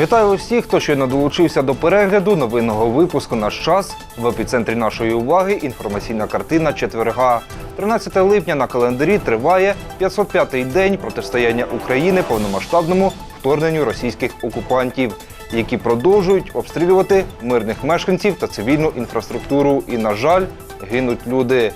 Вітаю усіх, хто щойно долучився до перегляду новинного випуску «Наш час». В епіцентрі нашої уваги інформаційна картина четверга. 13 липня на календарі триває 505-й день протистояння України повномасштабному вторгненню російських окупантів, які продовжують обстрілювати мирних мешканців та цивільну інфраструктуру. І, на жаль, гинуть люди.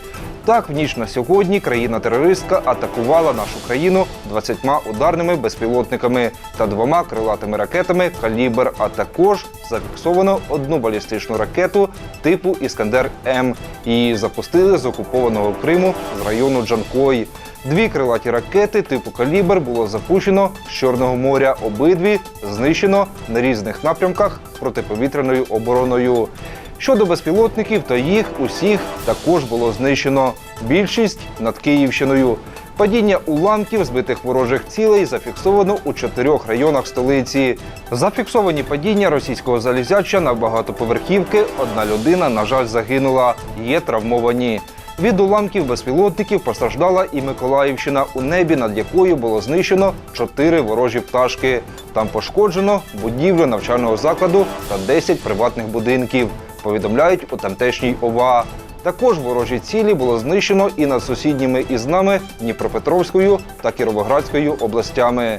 Так, в ніч на сьогодні країна-терористка атакувала нашу країну 20 ударними безпілотниками та двома крилатими ракетами «Калібр», а також зафіксовано одну балістичну ракету типу Іскандер М. Її запустили з окупованого Криму з району Джанкой. Дві крилаті ракети типу «Калібр» було запущено з Чорного моря. Обидві знищено на різних напрямках протиповітряною обороною. Щодо безпілотників, то їх усіх також було знищено. Більшість над Київщиною. Падіння уламків збитих ворожих цілей зафіксовано у чотирьох районах столиці. Зафіксовані падіння російського залізяча на багатоповерхівки. Одна людина, на жаль, загинула. Є травмовані. Від уламків безпілотників постраждала і Миколаївщина, у небі над якою було знищено чотири ворожі пташки. Там пошкоджено будівлю навчального закладу та 10 приватних будинків. Повідомляють у тамтешній ОВА. Також ворожі цілі було знищено і над сусідніми із нами Дніпропетровською та Кіровоградською областями.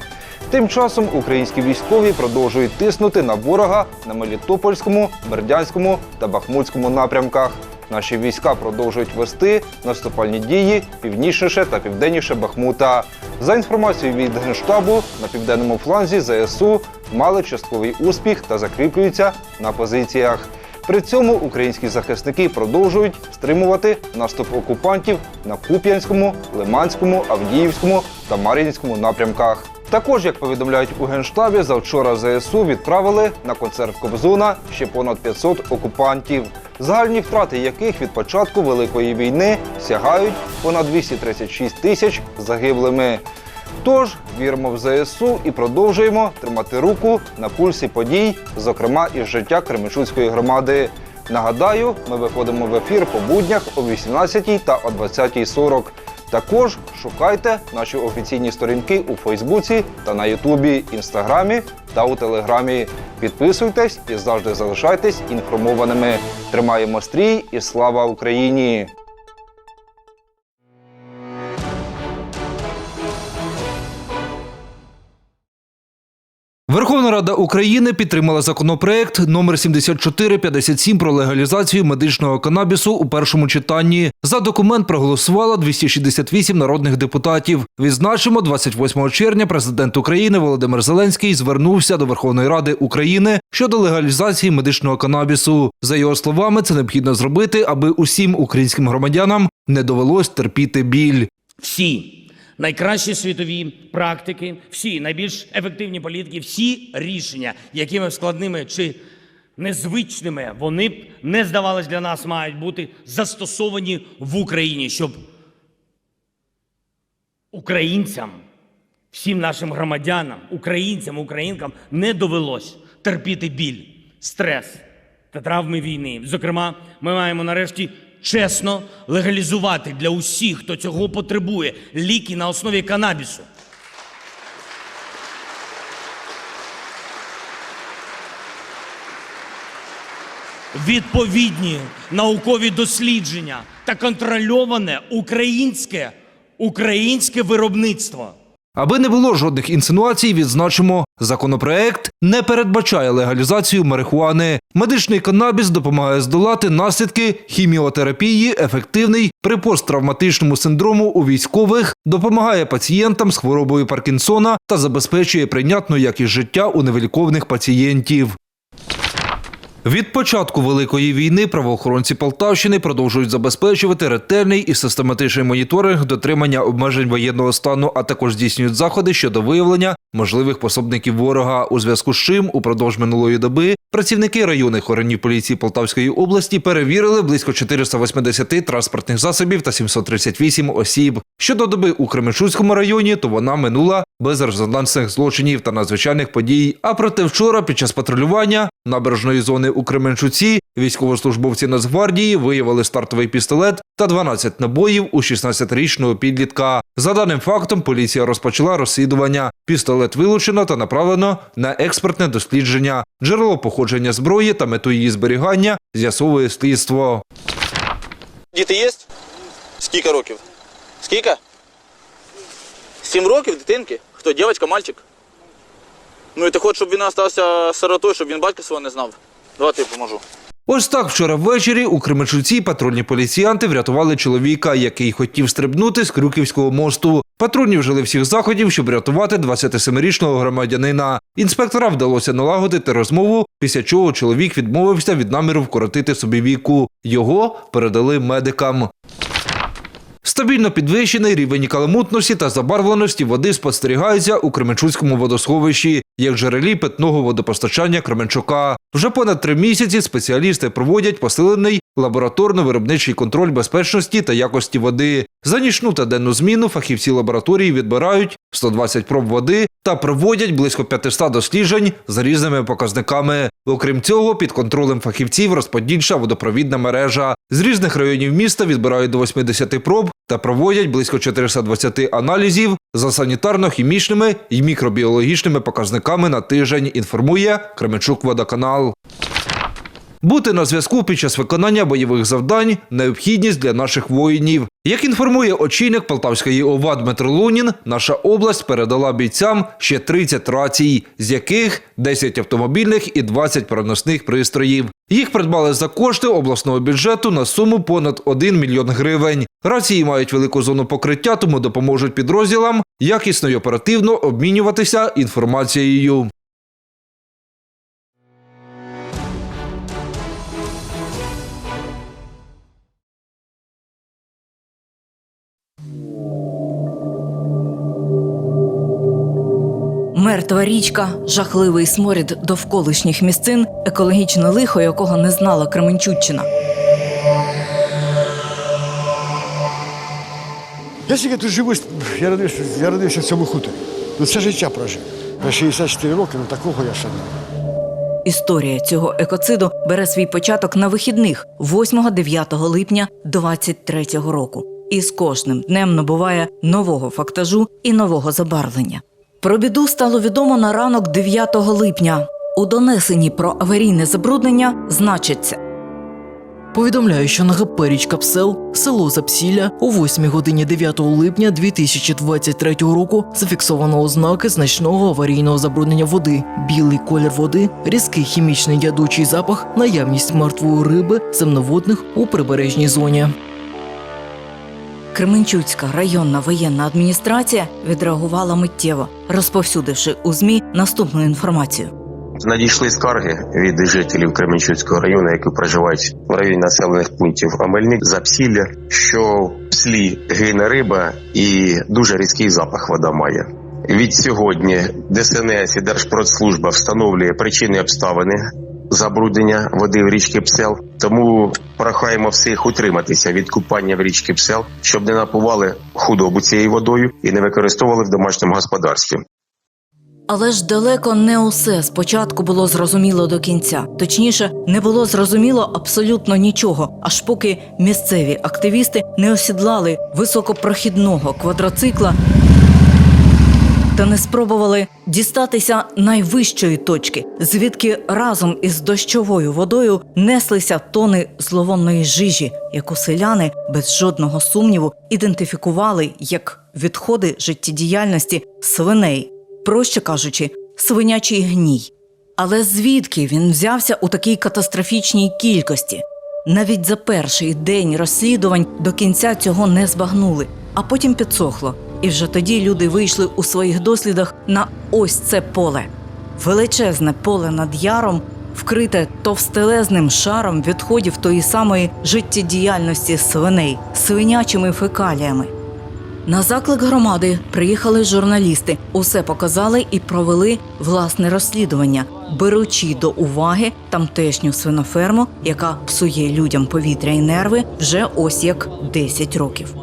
Тим часом українські військові продовжують тиснути на ворога на Мелітопольському, Бердянському та Бахмутському напрямках. Наші війська продовжують вести наступальні дії північніше та південніше Бахмута. За інформацією від Генштабу, на південному фланзі ЗСУ мали частковий успіх та закріплюються на позиціях. При цьому українські захисники продовжують стримувати наступ окупантів на Куп'янському, Лиманському, Авдіївському та Мар'їнському напрямках. Також, як повідомляють у Генштабі, завчора ЗСУ відправили на концерт Кобзона ще понад 500 окупантів, загальні втрати яких від початку Великої війни сягають понад 236 тисяч загиблими. Тож віримо в ЗСУ і продовжуємо тримати руку на пульсі подій, зокрема із життя Кременчуцької громади. Нагадаю, ми виходимо в ефір по буднях о 18 та о 20.40. Також шукайте наші офіційні сторінки у Фейсбуці та на Ютубі, Інстаграмі та у Телеграмі. Підписуйтесь і завжди залишайтесь інформованими. Тримаємо стрій і слава Україні! Рада України підтримала законопроект номер 7457 про легалізацію медичного канабісу у першому читанні. За документ проголосувало 268 народних депутатів. Відзначимо, 28 червня президент України Володимир Зеленський звернувся до Верховної Ради України щодо легалізації медичного канабісу. За його словами, це необхідно зробити, аби усім українським громадянам не довелось терпіти біль. всі найкращі світові практики, всі найбільш ефективні політики, всі рішення, якими складними чи незвичними вони б не здавались для нас, мають бути застосовані в Україні, щоб українцям, всім нашим громадянам, українцям, українкам не довелось терпіти біль, стрес та травми війни. Зокрема, ми маємо нарешті чесно легалізувати для усіх, хто цього потребує, ліки на основі канабісу. Відповідні наукові дослідження та контрольоване українське, українське виробництво. Аби не було жодних інсинуацій, відзначимо, законопроект не передбачає легалізацію марихуани. Медичний канабіс допомагає здолати наслідки хіміотерапії, ефективний при посттравматичному синдрому у військових, допомагає пацієнтам з хворобою Паркінсона та забезпечує прийнятну якість життя у невиліковних пацієнтів. Від початку великої війни правоохоронці Полтавщини продовжують забезпечувати ретельний і систематичний моніторинг дотримання обмежень воєнного стану, а також здійснюють заходи щодо виявлення можливих пособників ворога. У зв'язку з чим упродовж минулої доби працівники районних органів поліції Полтавської області перевірили близько 480 транспортних засобів та 738 осіб. Щодо доби у Кременчуцькому районі, то вона минула без резонансних злочинів та надзвичайних подій. А проте вчора, під час патрулювання набережної зони у Кременчуці, військовослужбовці Нацгвардії виявили стартовий пістолет та 12 набоїв у 16-річного підлітка. За даним фактом, поліція розпочала розслідування. Пістолет вилучено та направлено на експертне дослідження. Джерело походження зброї та мету її зберігання з'ясовує слідство. Діти є? Скільки років? Скільки? Сім років дитинки? Хто, дівчинка, мальчик? Ну і ти хочеш, щоб він залишився сиротою, щоб він батька свого не знав? Давайте я поможу. Ось так вчора ввечері у Кременчуці патрульні поліціянти врятували чоловіка, який хотів стрибнути з Крюківського мосту. Патрульні вжили всіх заходів, щоб врятувати 27-річного громадянина. Інспектора вдалося налагодити розмову, після чого чоловік відмовився від наміру вкоротити собі віку. Його передали медикам. Стабільно підвищений рівень каламутності та забарвленості води спостерігається у Кременчуцькому водосховищі, як джерелі питного водопостачання Кременчука. Вже понад три місяці спеціалісти проводять посилений лабораторно-виробничий контроль безпечності та якості води. За нічну та денну зміну фахівці лабораторії відбирають 120 проб води та проводять близько 500 досліджень за різними показниками. Окрім цього, під контролем фахівців розподільча водопровідна мережа. З різних районів міста відбирають до 80 проб та проводять близько 420 аналізів за санітарно-хімічними і мікробіологічними показниками на тиждень. Інформує Кременчук Водоканал. Бути на зв'язку під час виконання бойових завдань необхідність для наших воїнів. Як інформує очільник Полтавської ОВА Дмитро Лунін, наша область передала бійцям ще 30 рацій, з яких 10 автомобільних і 20 переносних пристроїв. Їх придбали за кошти обласного бюджету на суму понад 1 мільйон гривень. Рації мають велику зону покриття, тому допоможуть підрозділам якісно й оперативно обмінюватися інформацією. Мертва річка, жахливий сморід довколишніх місцин, екологічне лихо, якого не знала Кременчуччина. Я скільки тут живу, я родився, я родився в цьому хуторі. Тут все життя прожив. На 64 роки, ну такого я ще не. Історія цього екоциду бере свій початок на вихідних 8-9 липня 23-го року. І з кожним днем набуває нового фактажу і нового забарвлення. Про біду стало відомо на ранок 9 липня. У донесенні про аварійне забруднення значиться. Повідомляю, що на ГП річка село Запсілля, о 8 годині 9 липня 2023 року зафіксовано ознаки значного аварійного забруднення води, білий колір води, різкий хімічний ядучий запах, наявність мертвої риби, земноводних у прибережній зоні. Кременчуцька районна воєнна адміністрація відреагувала миттєво, розповсюдивши у ЗМІ наступну інформацію. Надійшли скарги від жителів Кременчуцького району, які проживають в районі населених пунктів Амельник, Запсілля, що в слі гине риба і дуже різкий запах вода має. Від сьогодні ДСНС і Держпродслужба встановлює причини обставини забруднення води в річці Псел. Тому прохаємо всіх утриматися від купання в річці Псел, щоб не напували худобу цією водою і не використовували в домашньому господарстві. Але ж далеко не усе спочатку було зрозуміло до кінця. Точніше, не було зрозуміло абсолютно нічого, аж поки місцеві активісти не осідлали високопрохідного квадроцикла та не спробували дістатися найвищої точки, звідки разом із дощовою водою неслися тони зловонної жижі, яку селяни без жодного сумніву ідентифікували як відходи життєдіяльності свиней, проще кажучи, свинячий гній. Але звідки він взявся у такій катастрофічній кількості? Навіть за перший день розслідувань до кінця цього не збагнули, а потім підсохло. І вже тоді люди вийшли у своїх дослідах на ось це поле. Величезне поле над яром, вкрите товстелезним шаром відходів тої самої життєдіяльності свиней, свинячими фекаліями. На заклик громади приїхали журналісти, усе показали і провели власне розслідування, беручи до уваги тамтешню свиноферму, яка псує людям повітря і нерви вже ось як 10 років.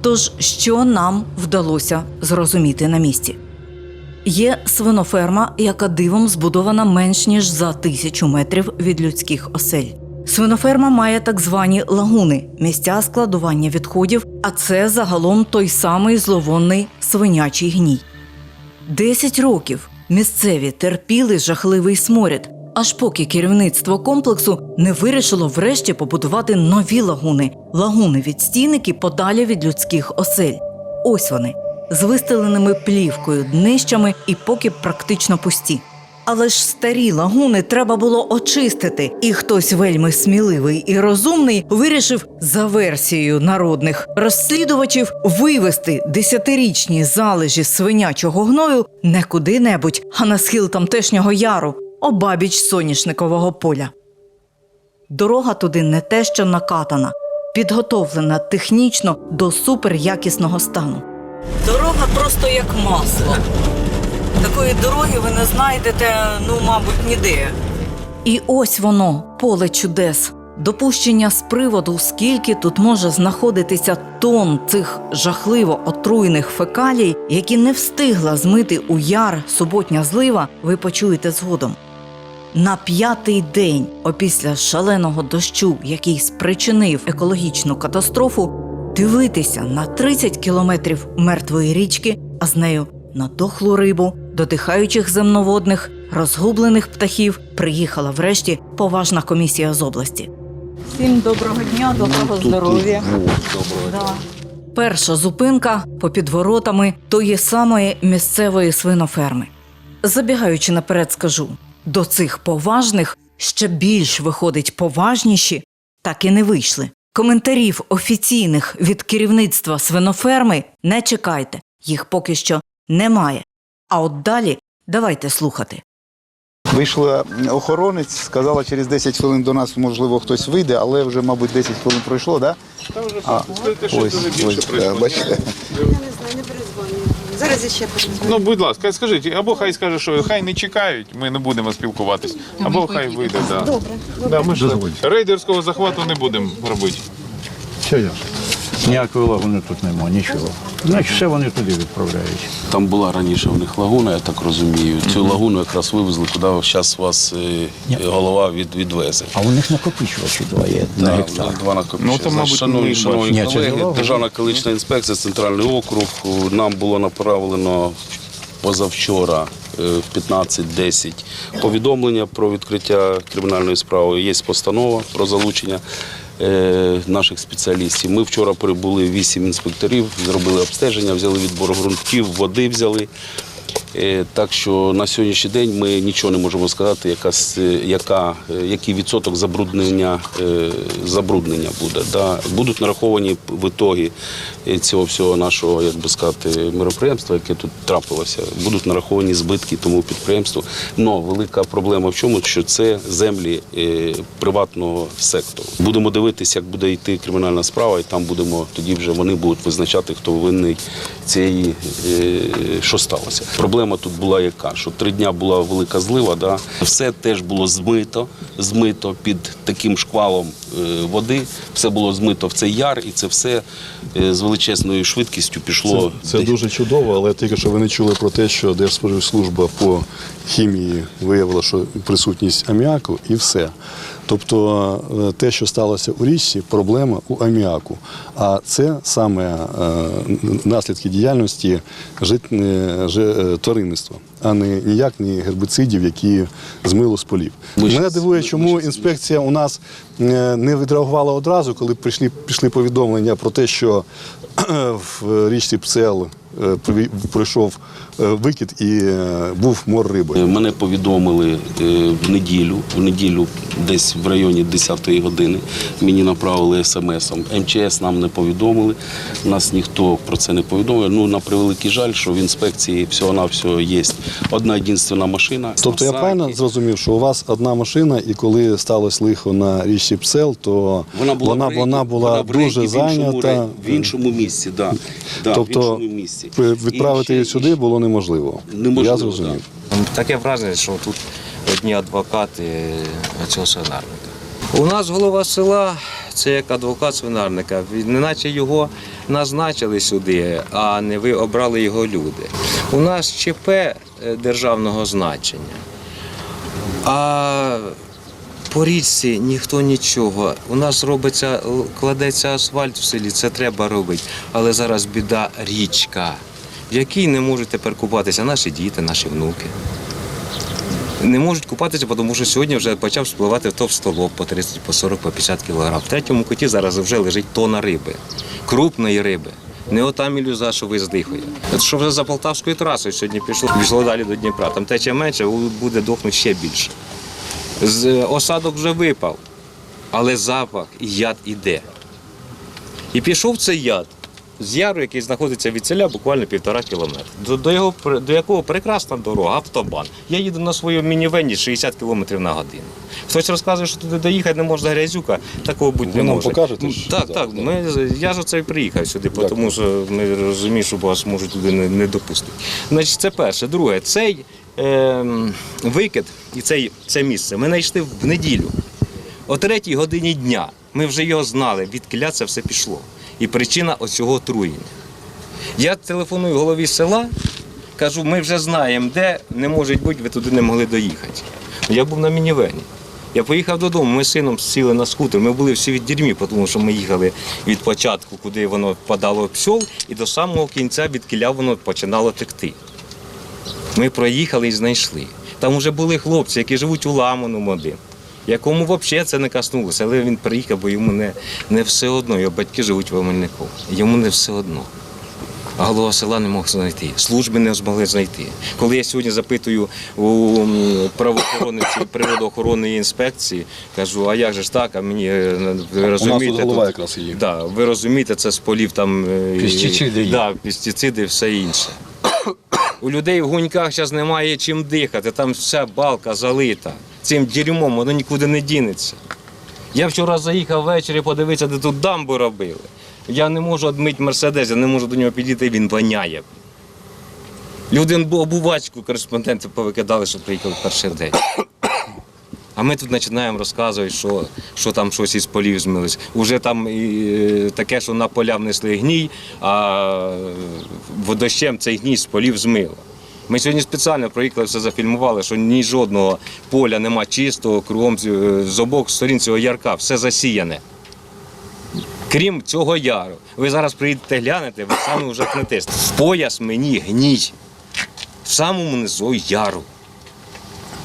Тож, що нам вдалося зрозуміти на місці? Є свиноферма, яка дивом збудована менш ніж за тисячу метрів від людських осель. Свиноферма має так звані лагуни місця складування відходів, а це загалом той самий зловонний свинячий гній. Десять років місцеві терпіли жахливий сморід, аж поки керівництво комплексу не вирішило врешті побудувати нові лагуни лагуни відстійники подалі від людських осель. Ось вони з вистеленими плівкою днищами і поки практично пусті. Але ж старі лагуни треба було очистити, і хтось вельми сміливий і розумний вирішив за версією народних розслідувачів вивести десятирічні залежі свинячого гною не куди-небудь, а на схил тамтешнього яру, обабіч соняшникового поля. Дорога туди не те, що накатана, підготовлена технічно до суперякісного стану. Дорога просто як масло. Такої дороги ви не знайдете, ну, мабуть, ніде. І ось воно, поле чудес. Допущення з приводу, скільки тут може знаходитися тонн цих жахливо отруєних фекалій, які не встигла змити у яр суботня злива, ви почуєте згодом. На п'ятий день опісля шаленого дощу, який спричинив екологічну катастрофу, дивитися на 30 кілометрів мертвої річки, а з нею на дохлу рибу, додихаючих земноводних, розгублених птахів, приїхала врешті поважна комісія з області. Всім доброго дня, доброго здоров'я. Да. Перша зупинка попід воротами тої самої місцевої свиноферми. Забігаючи наперед, скажу до цих поважних ще більш виходить поважніші, так і не вийшли. Коментарів офіційних від керівництва свиноферми не чекайте, їх поки що немає. А от далі давайте слухати. Вийшла охоронець, сказала, через 10 хвилин до нас, можливо, хтось вийде, але вже, мабуть, 10 хвилин пройшло, так? Да? А, ось, ось, е, бачите. Зараз я ще перезвоню. Ну, будь ласка, скажіть, або хай скаже, що хай не чекають, ми не будемо спілкуватись, або хай вийде. Да. Добре. Да, ми ж рейдерського захвату не будемо робити. Все ясно. Ніякої лагуни тут немає, нічого. Значить, все вони туди відправляють. Там була раніше в них лагуна, я так розумію. Цю лагуну якраз вивезли, куди зараз вас е, голова від, відвезе. А у них накопичувачі два є на Да, гектар. два накопичення. Ну, мабуть, шановні, шановні. Ні, це колеги. Державна екологічна інспекція, центральний округ. Нам було направлено позавчора е, в 15.10 повідомлення про відкриття кримінальної справи. Є постанова про залучення е, наших спеціалістів. Ми вчора прибули вісім інспекторів, зробили обстеження, взяли відбор ґрунтів, води взяли. Е, Так що на сьогоднішній день ми нічого не можемо сказати, яка, яка, е, який відсоток забруднення, е, забруднення буде. Да. Будуть нараховані в ітогі е, цього всього нашого, як би сказати, мероприємства, яке тут трапилося. Будуть нараховані збитки тому підприємству. Но велика проблема в чому, що це землі приватного сектору. Будемо дивитися, як буде йти кримінальна справа, і там будемо тоді вже вони будуть визначати, хто винний цієї, що сталося. Проблема тут була яка, що три дні була велика злива, да? все теж було змито, змито під таким шквалом е, води, все було змито в цей яр, і це все е, з величезною швидкістю пішло. Це, це дуже чудово, але тільки що ви не чули про те, що Держспоживслужба по хімії виявила, що присутність аміаку і все. Тобто е, те, що сталося у річці, проблема у аміаку. А це саме е, наслідки діяльності е, тваринництва, а не ніяк не гербицидів, які змило з полів. Мене дивує, чому інспекція у нас не відреагувала одразу, коли прийшли, пішли повідомлення про те, що в річці приві- пройшов е, викид і е, був мор риби. Е, Мене повідомили е, в неділю, в неділю десь в районі 10-ї години. Мені направили смс-ом. МЧС нам не повідомили, нас ніхто про це не повідомив. Ну, на превеликий жаль, що в інспекції всього-навсього є одна єдинственна машина. Тобто я правильно зрозумів, що у вас одна машина, і коли сталося лихо на річці Псел, то Вона була, вона, в вона була вона в дуже в іншому зайнята. в іншому місці. Да. Да, в Тобто іншому місці. Відправити її сюди було неможливо. Неможливо, я зрозумів. Таке враження, що тут одні адвокати цього свинарника. У нас голова села це як адвокат свинарника. Неначе його назначили сюди, а не ви обрали його люди. У нас ЧП е, державного значення. А По річці ніхто нічого. У нас робиться, кладеться асфальт в селі, це треба робити. Але зараз біда річка, в якій не можуть тепер купатися наші діти, наші внуки. Не можуть купатися, тому що сьогодні вже почав спливати товстолоб по 30, по 40, по 50 кг. В третьому куті зараз вже лежить тона риби, крупної риби. Не ота мілюза, що виздихує. От Що вже за Полтавською трасою сьогодні пішло, пішло далі до Дніпра. Там тече менше, буде дохнути ще більше. З осадок вже випав, але запах і яд іде. І пішов цей яд з яру, який знаходиться від селя буквально півтора кілометра. До, до, його, до якого прекрасна дорога, автобан. Я їду на своєму мінівені 60 кілометрів на годину. Хтось розказує, що туди доїхати не можна грязюка, такого бути Ви не нам може. покажете, що Так, зараз, так. Ми, я ж оце і приїхав сюди, тому що ми розуміємо, що вас можуть туди не, не допустити. Значить, це перше. Друге, цей е, викид і цей, це місце ми знайшли в неділю. О третій годині дня ми вже його знали, відкиля це все пішло. І причина оцього отруєння. Я телефоную голові села, кажу, ми вже знаємо, де не може бути, ви туди не могли доїхати. Я був на мінівені. Я поїхав додому, ми з сином сіли на скутер. Ми були всі від дірмі, тому що ми їхали від початку, куди воно впадало псьол, і до самого кінця від кіля воно починало текти. Ми проїхали і знайшли. Там вже були хлопці, які живуть у Ламаному один, якому взагалі це не коснулося, але він приїхав, бо йому не, не все одно. Його батьки живуть в Омельнику. Йому не все одно. А голова села не мог знайти, служби не змогли знайти. Коли я сьогодні запитую у правоохоронців природоохоронної інспекції, кажу, а як же ж так? А мені е, ви розумієте, тут голова тут- якраз є. Да, ви розумієте, це з полів там е, Пестициди. Да, пестициди і все інше. У людей в гуньках зараз немає чим дихати, там вся балка залита. Цим дерьмом воно нікуди не дінеться. Я вчора заїхав ввечері подивитися, де тут дамбу робили. Я не можу відмити Мерседес, я не можу до нього підійти, він воняє. Люди обувачку кореспонденти повикидали, що приїхав перший день. Ми тут починаємо розказувати, що, що там щось із полів змилось. Уже там і, е, таке, що на поля внесли гній, а водощем цей гній з полів змило. Ми сьогодні спеціально проїхали, все зафільмували, що ні жодного поля нема чистого, кругом з- е, обох сторін цього ярка, все засіяне. Крім цього яру. Ви зараз приїдете глянете, ви самі вже. В пояс мені гній. В самому низу яру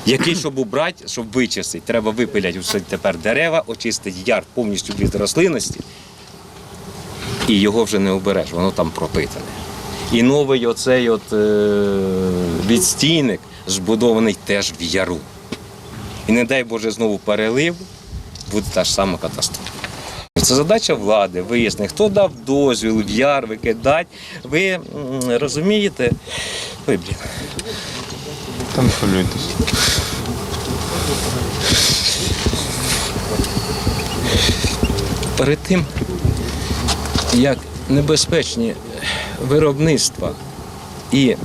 який, щоб убрати, щоб вичистити, треба випиляти все тепер дерева, очистити яр повністю від рослинності, і його вже не обереш, воно там пропитане. І новий оцей от, е, відстійник збудований теж в яру. І не дай Боже знову перелив, буде та ж сама катастрофа. Це задача влади, вияснити, хто дав дозвіл в яр викидати. Ви розумієте? Ой, блін. Та перед тим, як небезпечні виробництва і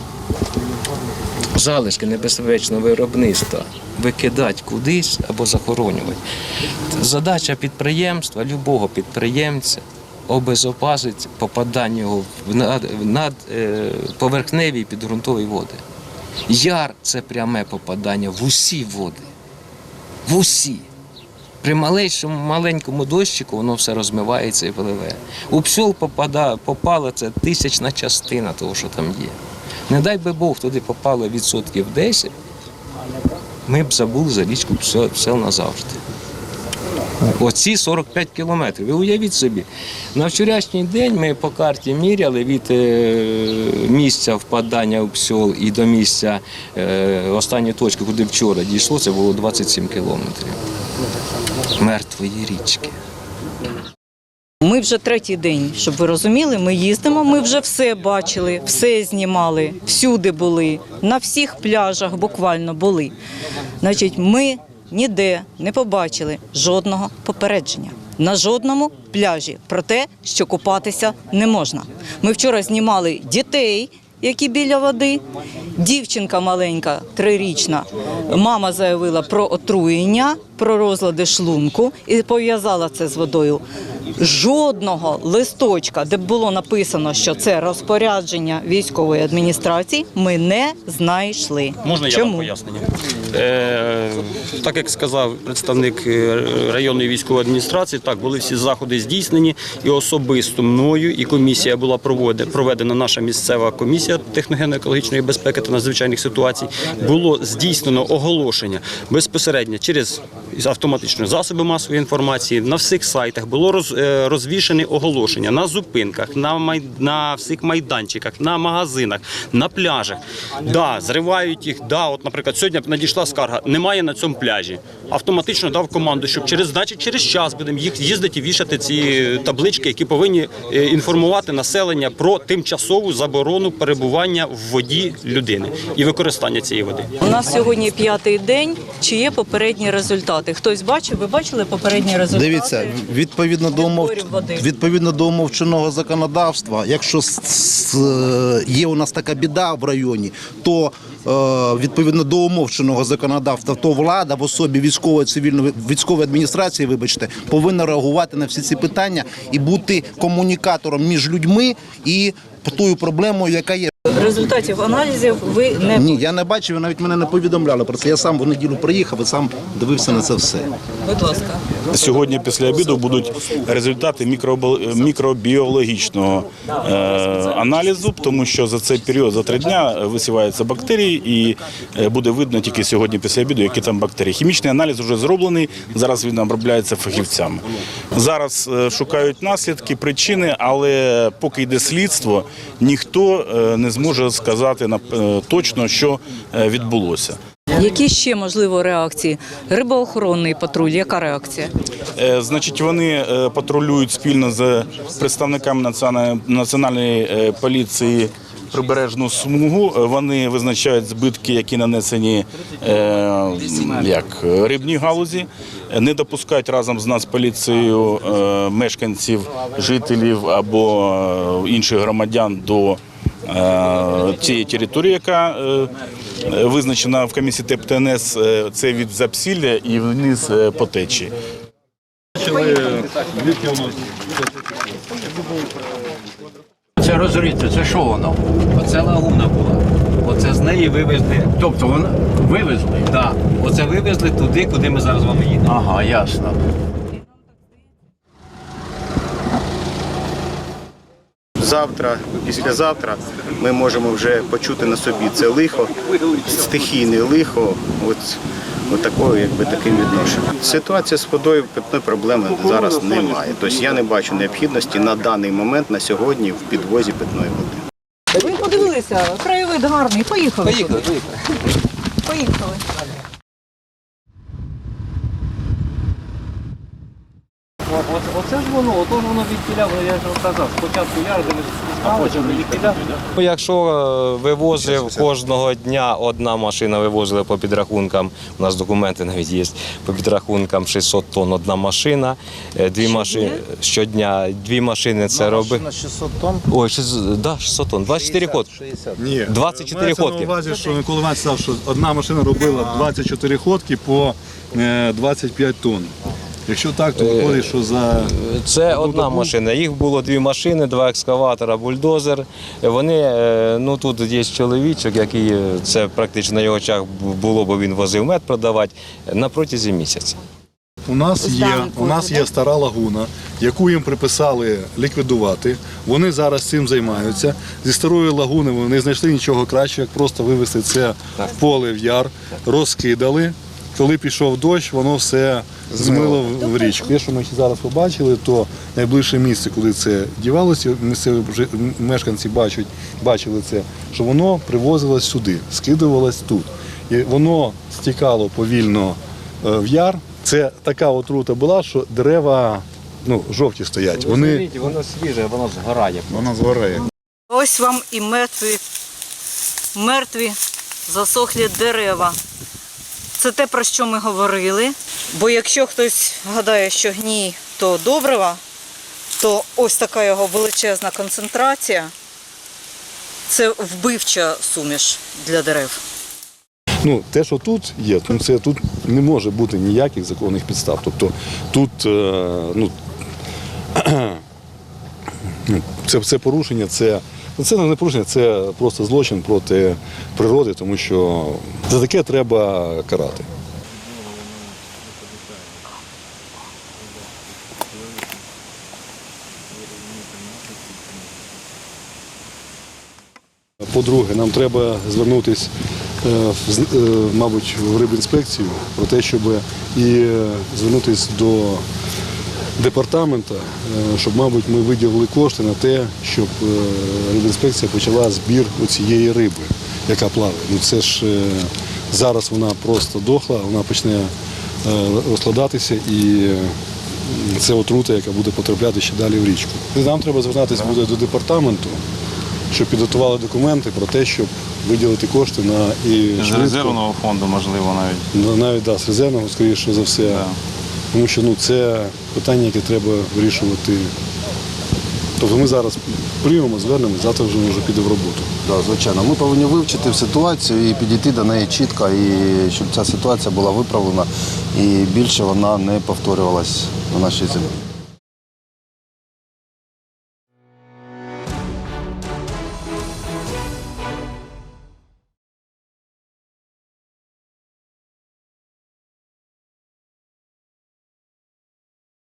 залишки небезпечного виробництва викидати кудись або захоронювати. Задача підприємства, любого підприємця обезопасити попадання його в над, е, поверхневі підґрунтові води. Яр це пряме попадання в усі води. В усі. При малейшому маленькому дощику воно все розмивається і пливе. У псьол попала це тисячна частина того, що там є. Не дай би Бог туди попало відсотків 10, ми б забули за річку псел назавжди. Оці 45 кілометрів. Ви уявіть собі, на вчорашній день ми по карті міряли від е, місця впадання у псьол і до місця е, останньої точки, куди вчора дійшло, це було 27 кілометрів. Мертвої річки. Ми вже третій день, щоб ви розуміли, ми їздимо, ми вже все бачили, все знімали, всюди були, на всіх пляжах буквально були. Значить, ми ніде не побачили жодного попередження. На жодному пляжі про те, що купатися не можна. Ми вчора знімали дітей, які біля води. Дівчинка маленька, трирічна, мама заявила про отруєння, про розлади шлунку і пов'язала це з водою. Жодного листочка, де б було написано, що це розпорядження військової адміністрації, ми не знайшли. Можна я Чому? вам пояснення? Е, так як сказав представник е, районної військової адміністрації, так були всі заходи здійснені, і особисто мною, і комісія була проведена наша місцева комісія техногенно-екологічної безпеки та надзвичайних ситуацій. Було здійснено оголошення безпосередньо через автоматичні засоби масової інформації на всіх сайтах. Було роз, е, оголошення на зупинках, на май, на всіх майданчиках, на магазинах, на пляжах. Да, зривають їх. Да, от, наприклад, сьогодні надійшла скарга. Немає на цьому пляжі. Автоматично дав команду, щоб через значить через час будемо їх їздити і вішати ці таблички, які повинні е, інформувати населення про тимчасову заборону перебування в воді людини і використання цієї води. У нас сьогодні п'ятий день. Чи є попередні результати? Хтось бачив? Ви бачили попередні результати? Дивіться, відповідно до умов відповідно до умов чинного законодавства, якщо с- є у нас така біда в районі, то е, відповідно до умовченого законодавства, то влада в особі військової цивільної військової адміністрації, вибачте, повинна реагувати на всі ці питання і бути комунікатором між людьми і тою проблемою, яка є. Результатів аналізів ви не Ні, я не бачив, навіть мене не повідомляли про це. Я сам в неділю приїхав і сам дивився на це все. будь ласка. Сьогодні після обіду будуть результати мікробіологічного е, аналізу, тому що за цей період за три дня висіваються бактерії, і е, буде видно тільки сьогодні після обіду, які там бактерії. Хімічний аналіз вже зроблений. Зараз він обробляється фахівцями. Зараз е, шукають наслідки, причини, але поки йде слідство, ніхто е, не зможе сказати е, точно, що е, відбулося. Які ще можливо реакції? Рибоохоронний патруль. Яка реакція? Е, Значить, вони патрулюють спільно з представниками національної, поліції прибережну смугу. Вони визначають збитки, які нанесені як рибній галузі. Не допускають разом з нацполіцією е, мешканців, жителів або інших громадян до цієї території, яка е, е, визначена в комісії ТЕП ТНС, е, це від Запсілля і вниз е, по течії. Це розриться, це що воно? Оце лагуна була. Оце з неї вивезли. Тобто вона вивезли? Так. Да. Оце вивезли туди, куди ми зараз з вами їдемо. Ага, ясно. Завтра, післязавтра ми можемо вже почути на собі це лихо, стихійне лихо, от, от такою, якби таким відношенням. Ситуація з водою питної проблеми зараз немає. Тобто я не бачу необхідності на даний момент, на сьогодні, в підвозі питної води. Ви подивилися, краєвид гарний. Поїхали. Поїхали, поїхали. Оце ж воно, ото ж воно відкіля, я ж вам казав, спочатку ярди, а потім. Ну, Якщо е, вивозив кожного дня одна машина вивозила по підрахункам, у нас документи навіть є по підрахункам 600 тонн одна машина, е, дві машини щодня, дві машини це робить. 600 тонн? Ой, 600, да, 600 тонн, 24 ходки. Ні, 24 мається на ходки. увазі, що Микола Іванович сказав, що одна машина робила 24 ходки по е, 25 тонн. Якщо так, то виходить, що за Це одна машина. Їх було дві машини, два екскаватора, бульдозер. Вони е, ну тут є чоловічок, який е, це практично на його очах було, бо він возив мед продавати на протязі місяця. у нас є, у нас є стара лагуна, яку їм приписали ліквідувати. Вони зараз цим займаються. Зі старої лагуни вони не знайшли нічого краще, як просто вивезти це в поле в яр, розкидали. Коли пішов дощ, воно все змило в- в річку. Те, що ми зараз побачили, то найближче місце, куди це дівалося, місцеві мешканці бачать, бачили це, що воно привозилось сюди, скидувалось тут. І воно стікало повільно е, в яр. Це така отрута була, що дерева ну, жовті стоять. Вони воно свіже, воно згорає. воно згорає. Ось вам і мертві, мертві засохлі дерева. Це те, про що ми говорили. Бо якщо хтось гадає, що гній то добрива, то ось така його величезна концентрація це вбивча суміш для дерев. Ну, те, що тут є, ну це тут не може бути ніяких законних підстав. Тобто тут е, ну, ну, це, це порушення, це, це не порушення, це просто злочин проти природи, тому що за таке треба карати. По-друге, нам треба звернутися, е, е, мабуть, в рибінспекцію про те, щоб і е, звернутися до департамента, е, щоб, мабуть, ми виділили кошти на те, щоб е, рибінспекція почала збір цієї риби, яка плаває. Ну це ж е, зараз вона просто дохла, вона почне розкладатися і це отрута, яка буде потрапляти ще далі в річку. І Нам треба звертатися буде до департаменту, щоб підготували документи про те, щоб виділити кошти на і З швидко. резервного фонду, можливо, навіть. Навіть да, з резервного, скоріше за все. Тому що ну, це питання, яке треба вирішувати. Тобто ми зараз приймемо, звернемо, завтра вже може піде в роботу. Да, звичайно. Ми повинні вивчити ситуацію і підійти до неї чітко, і щоб ця ситуація була виправлена і більше вона не повторювалась на нашій землі.